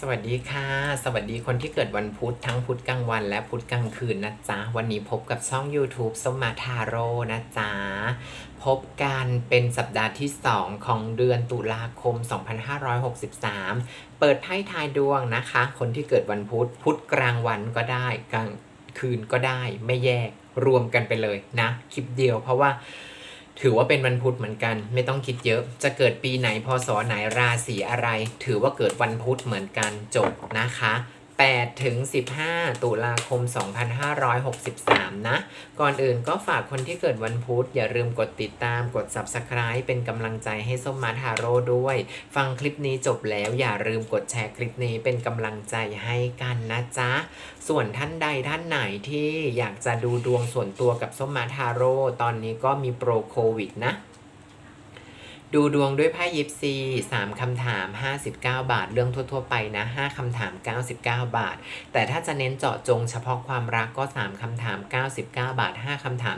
สวัสดีค่ะ สวัสดีคนที่เกิดวันพุธทั้งพุธกลางวันและพุธกลางคืนนะจ๊ะ วันนี้พบกับช่อง YouTube สมมาทาโร่นะจ๊ะ พบกันเป็นสัปดาห์ที่ 2 ของเดือนตุลาคม 2563 เปิดไพ่ทายดวงนะคะ คนที่เกิดวันพุธ พุธกลางวันก็ได้กลางคืนก็ได้ไม่แยกรวมกันไปเลยนะ คลิปเดียวเพราะว่า ถือว่าเป็นวันพุธเหมือนกัน ไม่ต้องคิดเยอะ จะเกิดปีไหนพศไหนราศีอะไร ถือว่าเกิดวันพุธเหมือนกันจบนะคะ 8ถึง15 ตุลาคม 2563 นะ ก่อนอื่นก็ฝากคนที่เกิดวันพุธ อย่าลืมกดติดตามกด Subscribe เป็นกำลังใจให้ส้มมาทาโร่ด้วย ฟังคลิปนี้จบแล้วอย่าลืมกดแชร์คลิปนี้เป็นกำลังใจให้กันนะจ๊ะ ส่วนท่านใดท่านไหนที่อยากจะดูดวงส่วนตัวกับส้มมาทาโร่ตอนนี้ก็มีโปรโควิดนะ ดูดวงด้วยไพ่ยิปซี3คำถาม 59 บาท เรื่องทั่ว ๆ ไปนะ5คำถาม 99 บาท แต่ถ้าจะเน้นเจาะจงเฉพาะความรักก็ 3คำถาม 99 บาท 5คำถาม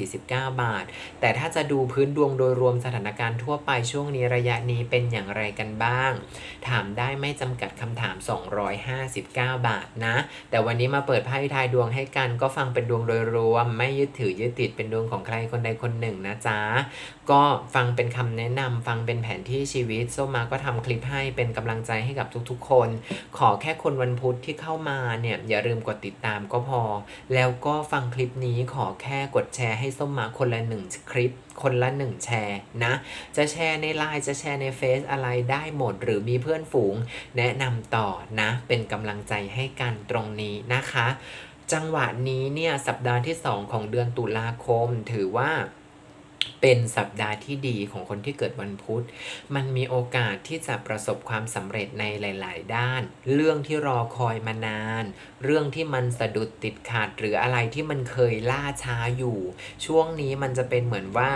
149 บาท แต่ถ้าจะดูพื้นดวงโดยรวมสถานการณ์ทั่วไปช่วงนี้ระยะนี้เป็นอย่างไรกันบ้าง ถามได้ไม่จำกัดคำถาม 259 บาทนะ แต่วันนี้มาเปิดไพ่ทายดวงให้กันก็ฟังเป็นดวงโดยรวม ไม่ยึดถือยึดติดเป็นดวงของใครคนใดคนหนึ่งนะจ๊ะก็ฟังเป็นคำแนะนะนำฟังเป็นแผนที่ชีวิตส้มมาก็ทำคลิปให้เป็นกำลังใจให้กับทุกๆ คน ขอแค่คนวันพุธที่เข้ามาเนี่ยอย่าลืมกดติดตามก็พอ แล้วก็ฟังคลิปนี้ขอแค่กดแชร์ให้ส้มมาคนละหนึ่งคลิปคนละหนึ่งแชร์นะ จะแชร์ในไลน์จะแชร์ในเฟซอะไรได้หมด หรือมีเพื่อนฝูง แนะนำต่อนะ เป็นกำลังใจให้กันตรงนี้นะคะ จังหวะนี้เนี่ยสัปดาห์ที่ 2 ของเดือนตุลาคมถือว่า เป็นสัปดาห์ที่ดีของคนที่เกิดวันพุธ มันมีโอกาสที่จะประสบความสำเร็จในหลาย ๆ ด้าน เรื่องที่รอคอยมานาน เรื่องที่มันสะดุดติดขัดหรืออะไรที่มันเคยล่าช้าอยู่ ช่วงนี้มันจะเป็นเหมือนว่า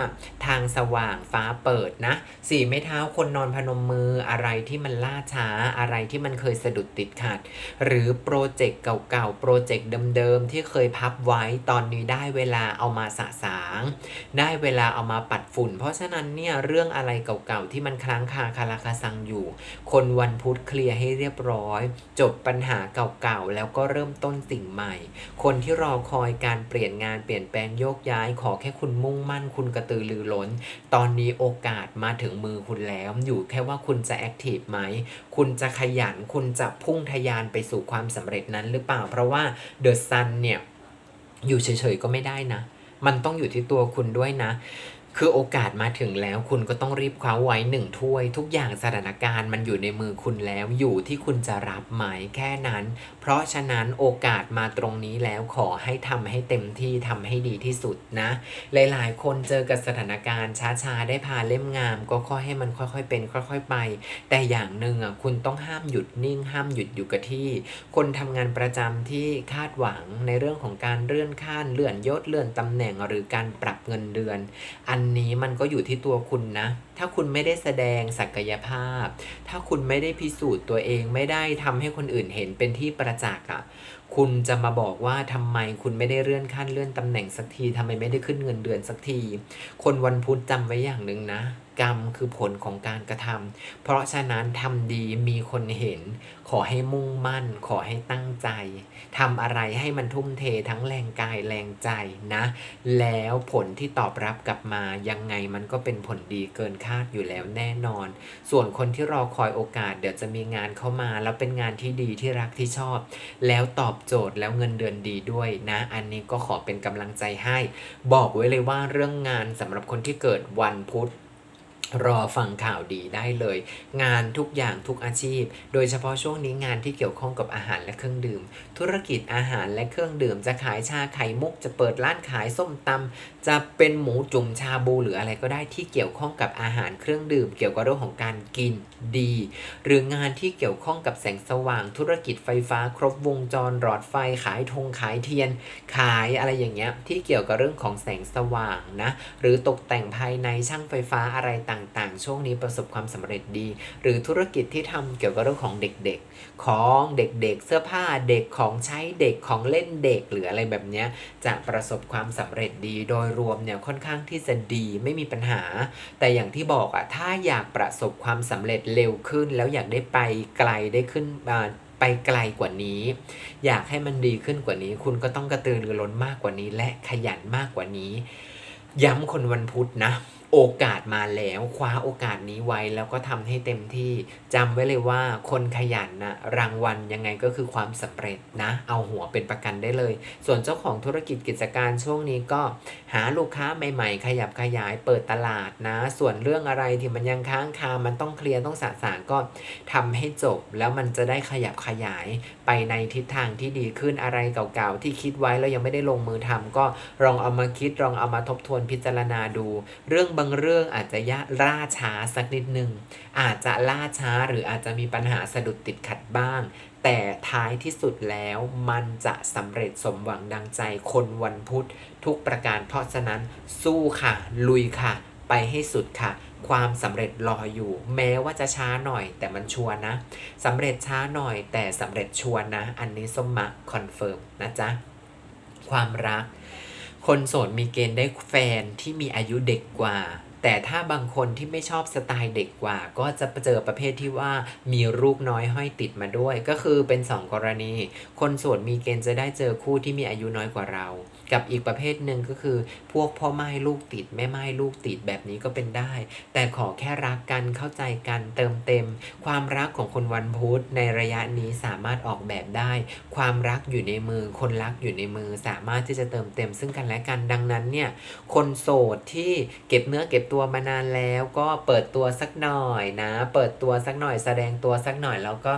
ทางสว่างฟ้าเปิดนะสี่ไม้เท้าคนนอนพนมมืออะไรที่มันล่าช้าอะไรที่มันเคยสะดุดติดขัดหรือโปรเจกต์เก่า ๆ โปรเจกต์เดิม ๆ ที่เคยพับไว้ตอนนี้ได้เวลาเอามาสะสาง ได้เวลาเอามาปัดฝุ่น เพราะฉะนั้นเนี่ยเรื่องอะไรเก่าๆที่มันค้างคาคาราคาซังอยู่ คนวันพุธเคลียร์ให้เรียบร้อย จบปัญหาเก่าๆแล้วก็เริ่มต้นสิ่งใหม่ คนที่รอคอยการเปลี่ยนงานเปลี่ยนแปลงโยกย้าย ขอแค่คุณมุ่งมั่น คุณกระตือรือร้น ตอนนี้โอกาสมาถึงมือคุณแล้ว อยู่แค่ว่าคุณจะแอคทีฟไหมคุณจะขยันคุณจะพุ่งทะยานไปสู่ความสำเร็จนั้นหรือเปล่า เพราะว่าเดอะซันเนี่ยอยู่เฉยๆก็ไม่ได้นะ มันต้องอยู่ที่ตัวคุณด้วยนะ คือโอกาสมาถึงแล้วคุณก็ต้องรีบคว้าไว้หนึ่งถ้วย ทุกอย่างสถานการณ์มันอยู่ในมือคุณแล้วอยู่ที่คุณจะรับไหมแค่นั้น เพราะฉะนั้นโอกาสมาตรงนี้แล้วขอให้ทำให้เต็มที่ทำให้ดีที่สุดนะ หลายๆ คนเจอกับสถานการณ์ช้าๆ ได้พาเล่มงาม ก็ค่อยให้มันค่อยๆ เป็นค่อยๆ ไป แต่อย่างหนึ่งอะคุณต้องห้ามหยุดนิ่ง ห้ามหยุดอยู่กับที่ คนทำงานประจำที่คาดหวังในเรื่องของการเลื่อนขั้นเลื่อนยศเลื่อนตำแหน่งหรือการปรับเงินเดือนอันนี้มันก็อยู่ที่ตัวคุณนะ ถ้าคุณไม่ได้แสดงศักยภาพ ถ้าคุณไม่ได้พิสูจน์ตัวเองไม่ได้ทำให้คนอื่นเห็นเป็นที่ประจักษ์อะคุณจะมาบอกว่าทำไมคุณไม่ได้เลื่อนขั้นเลื่อนตำแหน่งสักทีทำไมไม่ได้ขึ้นเงินเดือนสักที คนวันพุธจำไว้อย่างหนึ่งนะ กรรมคือผลของการกระทำเพราะฉะนั้นทำดีมีคนเห็น ขอให้มุ่งมั่น ขอให้ตั้งใจทำอะไรให้มันทุ่มเททั้งแรงกายแรงใจนะ แล้วผลที่ตอบรับกลับมายังไงมันก็เป็นผลดีเกินคาดอยู่แล้วแน่นอน ส่วนคนที่รอคอยโอกาสเดี๋ยวจะมีงานเข้ามา แล้วเป็นงานที่ดีที่รักที่ชอบ แล้วตอบโจทย์แล้วเงินเดือนดีด้วยนะ อันนี้ก็ขอเป็นกำลังใจให้ บอกไว้เลยว่าเรื่องงานสำหรับคนที่เกิดวันพุธ รอฟังข่าวดีได้เลย งานทุกอย่างทุกอาชีพ โดยเฉพาะช่วงนี้งานที่เกี่ยวข้องกับอาหารและเครื่องดื่ม ธุรกิจอาหารและเครื่องดื่ม จะขายชาไข่มุก จะเปิดร้านขายส้มตำจะเป็นหมูจุ่มชาบูหรืออะไรก็ได้ที่เกี่ยวข้องกับอาหารเครื่องดื่ม เกี่ยวกับเรื่องของการกินดี หรืองานที่เกี่ยวข้องกับแสงสว่าง ธุรกิจไฟฟ้า ครบวงจรหลอดไฟขายธงขายเทียน ขายอะไรอย่างเงี้ยที่เกี่ยวกับเรื่องของแสงสว่างนะหรือตกแต่งภายในช่างไฟฟ้าอะไรต่างต่างๆ ช่วงนี้ประสบความสำเร็จดี หรือธุรกิจที่ทำเกี่ยวกับเรื่องของเด็กๆ ของเด็กๆ เสื้อผ้าเด็กของใช้เด็กของเล่นเด็กหรืออะไรแบบนี้จะประสบความสำเร็จดีโดยรวมเนี่ยค่อนข้างที่จะดีไม่มีปัญหา แต่อย่างที่บอกอะถ้าอยากประสบความสำเร็จเร็วขึ้น แล้วอยากได้ไปไกลได้ขึ้นไปไกลกว่านี้ อยากให้มันดีขึ้นกว่านี้ คุณก็ต้องกระตือรือร้นมากกว่านี้ และขยันมากกว่านี้ ย้ำคนวันพุธนะ โอกาสมาแล้วคว้าโอกาสนี้ไว้แล้วก็ทำให้เต็มที่จำไว้เลยว่าคนขยันนะรางวัลยังไงก็คือความสำเร็จนะ เอาหัวเป็นประกันได้เลย ส่วนเจ้าของธุรกิจกิจการช่วงนี้ก็หาลูกค้าใหม่ ๆ ขยับขยายเปิดตลาดนะ ส่วนเรื่องอะไรที่มันยังค้างคามันต้องเคลียร์ต้องสะสางก็ทำให้จบ แล้วมันจะได้ขยับขยายไปในทิศทางที่ดีขึ้นอะไรเก่าๆที่คิดไว้แล้วยังไม่ได้ลงมือทำก็ลองเอามาคิดลองเอามาทบทวนพิจารณาดู เรื่องางเรื่องอาจจะยะล่าช้าสักนิดนึง อาจจะล่าช้าหรืออาจจะมีปัญหาสะดุดติดขัดบ้าง แต่ท้ายที่สุดแล้วมันจะสำเร็จสมหวังดังใจคนวันพุธทุกประการเพราะฉะนั้นสู้ค่ะ ลุยค่ะ ไปให้สุดค่ะความสำเร็จรออยู่ แม้ว่าจะช้าหน่อย แต่มันชัวร์นะสำเร็จช้าหน่อย แต่สำเร็จชัวร์นะ อันนี้ส้มมะคอนเฟิร์มนะจ๊ะ ความรัก คนโสดมีเกณฑ์ได้แฟนที่มีอายุเด็กกว่า แต่ถ้าบางคนที่ไม่ชอบสไตล์เด็กกว่า ก็จะเจอประเภทที่ว่ามีลูกน้อยห้อยติดมาด้วย ก็คือเป็น 2 กรณี คนโสดมีเกณฑ์จะได้เจอคู่ที่มีอายุน้อยกว่าเรา กับอีกประเภทหนึ่งก็คือ พวกพ่อไม้ลูกติดแม่ไม้ลูกติดแบบนี้ก็เป็นได้ แต่ขอแค่รักกันเข้าใจกันเติมเต็ม ความรักของคนวันพุธในระยะนี้สามารถออกแบบได้ ความรักอยู่ในมือ คนรักอยู่ในมือสามารถที่จะเติมเต็ม ซึ่งกันและกันดังนั้นเนี่ยคนโสดที่เก็บเนื้อเก็บตัวมานานแล้วก็เปิดตัวสักหน่อยนะ เปิดตัวสักหน่อยแสดงตัวสักหน่อยแล้วก็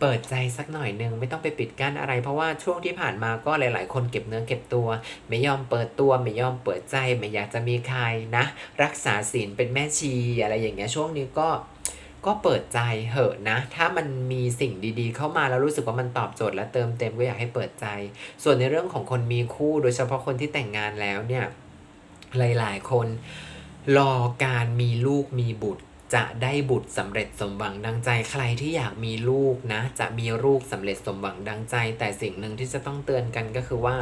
เปิดใจสักหน่อยหนึงไม่ต้องไปปิดกั้นอะไร เพราะว่าช่วงที่ผ่านมาก็หลาย ๆ คนเก็บเนื้อเก็บตัว ไม่ยอมเปิดตัวไม่ยอมเปิดใจไม่อยากจะมีใครนะ รักษาศีลเป็นแม่ชีอะไรอย่างเงี้ยช่วงนี้ก็ก็เปิดใจเหอะนะ ถ้ามันมีสิ่งดีๆ เข้ามาแล้วรู้สึกว่ามันตอบโจทย์และเติมเต็มก็อยากให้เปิดใจ ส่วนในเรื่องของคนมีคู่โดยเฉพาะคนที่แต่งงานแล้วเนี่ย หลายๆ คน รอการมีลูกมีบุตร จะได้บุตรสำเร็จสมหวังดังใจใครที่อยากมีลูกนะ จะมีลูกสำเร็จสมหวังดังใจ แต่สิ่งหนึ่งที่จะต้องเตือนกันก็คือว่า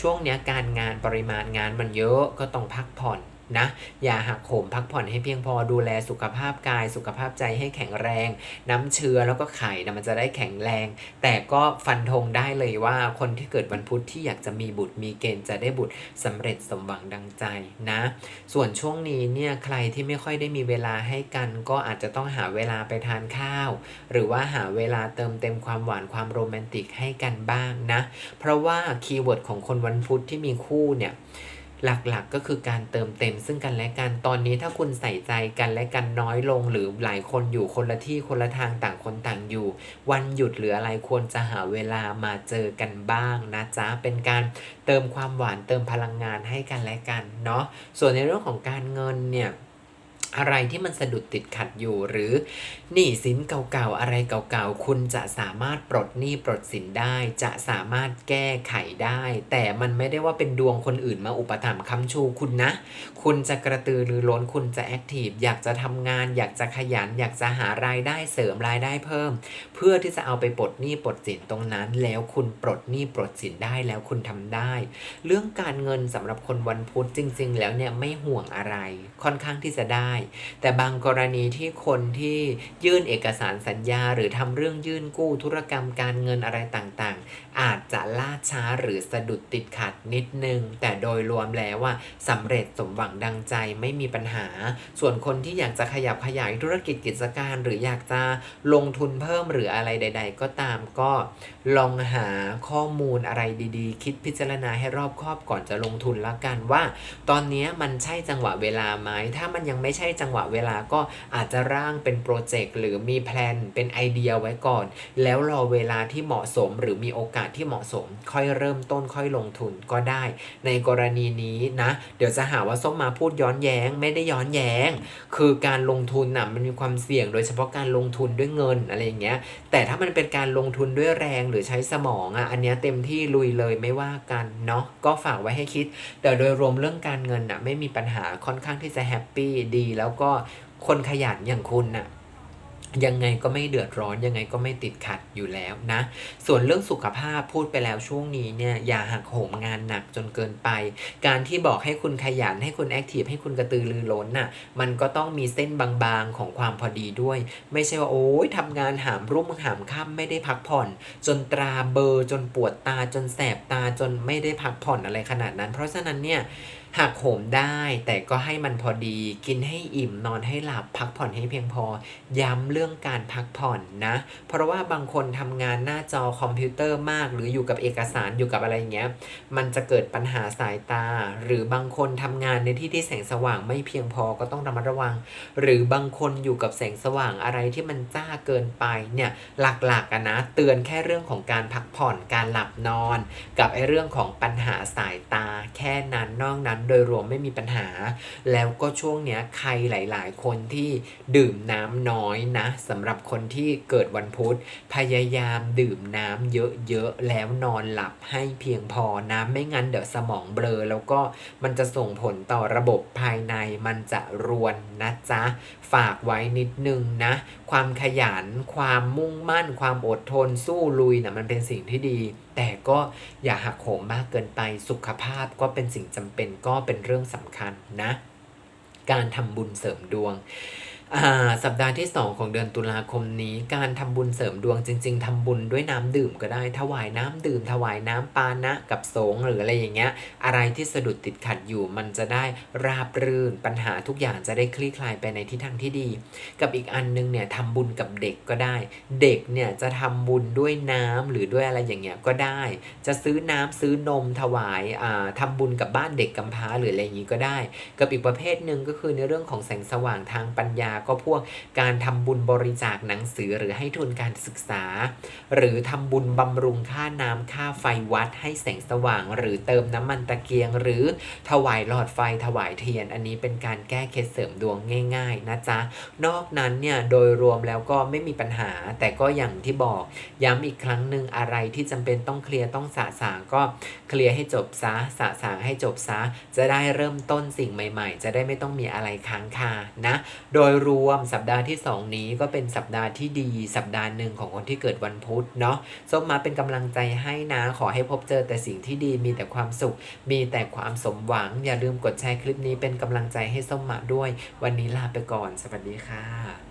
ช่วงเนี้ยการงานปริมาณงานมันเยอะก็ต้องพักผ่อน นะ อย่าหักโหมพักผ่อนให้เพียงพอดูแลสุขภาพกาย สุขภาพใจให้แข็งแรง น้ำเชื้อแล้วก็ไข่นะมันจะได้แข็งแรง แต่ก็ฟันธงได้เลยว่าคนที่เกิดวันพุธที่อยากจะมีบุตรมีเกณฑ์จะได้บุตรสำเร็จสมหวังดังใจนะ ส่วนช่วงนี้เนี่ยใครที่ไม่ค่อยได้มีเวลาให้กันก็อาจจะต้องหาเวลาไปทานข้าว หรือว่าหาเวลาเติมเต็มความหวานความโรแมนติกให้กันบ้างนะ เพราะว่าคีย์เวิร์ดของคนวันพุธที่มีคู่เนี่ย หลักๆก็คือการเติมเต็มซึ่งกันและกันตอนนี้ถ้าคุณใส่ใจกันและกันน้อยลงหรือหลายคนอยู่คนละที่คนละทางต่างคนต่างอยู่ วันหยุดหรืออะไรควรจะหาเวลามาเจอกันบ้างนะจ๊ะเป็นการเติมความหวานเติมพลังงานให้กันและกันเนาะส่วนในเรื่องของการเงินเนี่ย อะไรที่มันสะดุดติดขัดอยู่หรือหนี้สินเก่าๆอะไรเก่าๆ คุณจะสามารถปลดหนี้ปลดสินได้ จะสามารถแก้ไขได้ แต่มันไม่ได้ว่าเป็นดวงคนอื่นมาอุปถัมภ์ค้ำชูคุณนะคุณจะกระตือรือร้นคุณจะแอคทีฟอยากจะทำงาน อยากจะขยัน อยากจะหารายได้เสริมรายได้เพิ่ม เพื่อที่จะเอาไปปลดหนี้ปลดสินตรงนั้น แล้วคุณปลดหนี้ปลดสินได้แล้วคุณทำได้ เรื่องการเงินสำหรับคนวันพุธจริง ๆ แล้วเนี่ยไม่ห่วงอะไร ค่อนข้างที่จะได้ แต่บางกรณีที่คนที่ยื่นเอกสารสัญญา หรือทำเรื่องยื่นกู้ธุรกรรมการเงินอะไรต่างๆ อาจจะล่าช้าหรือสะดุดติดขัดนิดนึงแต่โดยรวมแล้วว่าสำเร็จสมหวังดังใจไม่มีปัญหา ส่วนคนที่อยากจะขยับขยายธุรกิจกิจการ หรืออยากจะลงทุนเพิ่มหรืออะไรใด ๆ ก็ตามก็ลองหาข้อมูลอะไรดีๆ คิดพิจารณาให้รอบคอบก่อนจะลงทุนละกันว่า ตอนนี้มันใช่จังหวะเวลาไหมถ้ามันยังไม่ใช่จังหวะเวลาก็อาจจะร่างเป็นโปรเจกต์หรือมีแพลนเป็นไอเดียไว้ก่อน แล้วรอเวลาที่เหมาะสมหรือมีโอกาสที่เหมาะสม ค่อยเริ่มต้นค่อยลงทุนก็ได้ ในกรณีนี้นะ เดี๋ยวจะหาว่าส้มมาพูดย้อนแย้งไม่ได้ย้อนแย้ง คือการลงทุนน่ะมันมีความเสี่ยง โดยเฉพาะการลงทุนด้วยเงินอะไรอย่างเงี้ย แต่ถ้ามันเป็นการลงทุนด้วยแรงหรือใช้สมองอะอันเนี้ยเต็มที่ลุยเลยไม่ว่ากันเนาะก็ฝากไว้ให้คิด แต่โดยรวมเรื่องการเงินน่ะไม่มีปัญหาค่อนข้างที่จะแฮปปี้ดี แล้วก็คนขยันอย่างคุณน่ะ ยังไงก็ไม่เดือดร้อนยังไงก็ไม่ติดขัดอยู่แล้วนะ ส่วนเรื่องสุขภาพพูดไปแล้วช่วงนี้เนี่ยอย่าหักโหมงานหนักจนเกินไป การที่บอกให้คุณขยันให้คุณแอคทีฟให้คุณกระตือรือร้นน่ะมันก็ต้องมีเส้นบางๆของความพอดีด้วย ไม่ใช่ว่าโอ้ยทำงานหามรุ่งหามค่ำไม่ได้พักผ่อน จนตราเบลอร์จนปวดตาจนแสบตาจนไม่ได้พักผ่อนอะไรขนาดนั้น เพราะฉะนั้นเนี่ย หักโหมได้แต่ก็ให้มันพอดี กินให้อิ่มนอนให้หลับพักผ่อนให้เพียงพอ ย้ำเรื่องการพักผ่อนนะ เพราะว่าบางคนทำงานหน้าจอคอมพิวเตอร์มาก หรืออยู่กับเอกสารอยู่กับอะไรเงี้ย มันจะเกิดปัญหาสายตา หรือบางคนทำงานในที่ที่แสงสว่างไม่เพียงพอก็ต้องระมัดระวัง หรือบางคนอยู่กับแสงสว่างอะไรที่มันจ้าเกินไปเนี่ยหลักๆอะนะ เตือนแค่เรื่องของการพักผ่อนการหลับนอน กับไอ้เรื่องของปัญหาสายตาแค่นั้นนอกนั้นโดยรวมไม่มีปัญหา แล้วก็ช่วงเนี้ยใครหลาย ๆ คนที่ดื่มน้ำน้อยนะสำหรับคนที่เกิดวันพุธพยายามดื่มน้ำเยอะ ๆ แล้วนอนหลับให้เพียงพอนะไม่งั้นเดี๋ยวสมองเบลอ แล้วก็มันจะส่งผลต่อระบบภายในมันจะรวนนะจ๊ะ ฝากไว้นิดนึงนะ ความขยัน ความมุ่งมั่น ความอดทนสู้ลุยนะมันเป็นสิ่งที่ดี แต่ก็อย่าหักโหมมากเกินไปสุขภาพก็เป็นสิ่งจำเป็นก็เป็นเรื่องสำคัญนะ การทำบุญเสริมดวง สัปดาห์ที่ 2 ของเดือนตุลาคมนี้ การทำบุญเสริมดวงจริง ๆทำบุญด้วยน้ำดื่มก็ได้ ถวายน้ำดื่ม ถวายน้ำปานะกับสงฆ์หรืออะไรอย่างเงี้ย อะไรที่สะดุดติดขัดอยู่ มันจะได้ราบรื่น ปัญหาทุกอย่างจะได้คลี่คลายไปในทิศทางที่ดี กับอีกอันนึงเนี่ยทำบุญกับเด็กก็ได้ เด็กเนี่ยจะทำบุญด้วยน้ำหรือด้วยอะไรอย่างเงี้ยก็ได้ จะซื้อน้ำซื้อนมถวายอ่าทำบุญกับบ้านเด็กกำพร้าหรืออะไรอย่างงี้ก็ได้ กับอีกประเภทหนึ่งก็คือในเรื่องของแสงสว่างทางปัญญาก็พวกการทำบุญบริจาคหนังสือหรือให้ทุนการศึกษา หรือทำบุญบำรุงค่าน้ำค่าไฟวัดให้แสงสว่าง หรือเติมน้ำมันตะเกียง หรือถวายหลอดไฟถวายเทียน อันนี้เป็นการแก้เคล็ดเสริมดวงง่าย ๆ นะจ๊ะ นอกนั้นเนี่ยโดยรวมแล้วก็ไม่มีปัญหา แต่ก็อย่างที่บอกย้ำอีกครั้งหนึ่งอะไรที่จำเป็นต้องเคลียร์ต้องสะสางก็เคลียร์ให้จบซะสะสางให้จบซะจะได้เริ่มต้นสิ่งใหม่ ๆ จะได้ไม่ต้องมีอะไรค้างคานะ โดยรรวมสัปดาห์ที่ 2 นี้ก็เป็นสัปดาห์ที่ดี สัปดาห์หนึ่งของคนที่เกิดวันพุธเนาะส้มมาเป็นกำลังใจให้นะ ขอให้พบเจอแต่สิ่งที่ดีมีแต่ความสุข มีแต่ความสมหวัง อย่าลืมกดแชร์คลิปนี้เป็นกำลังใจให้ส้มมาด้วย วันนี้ลาไปก่อน สวัสดีค่ะ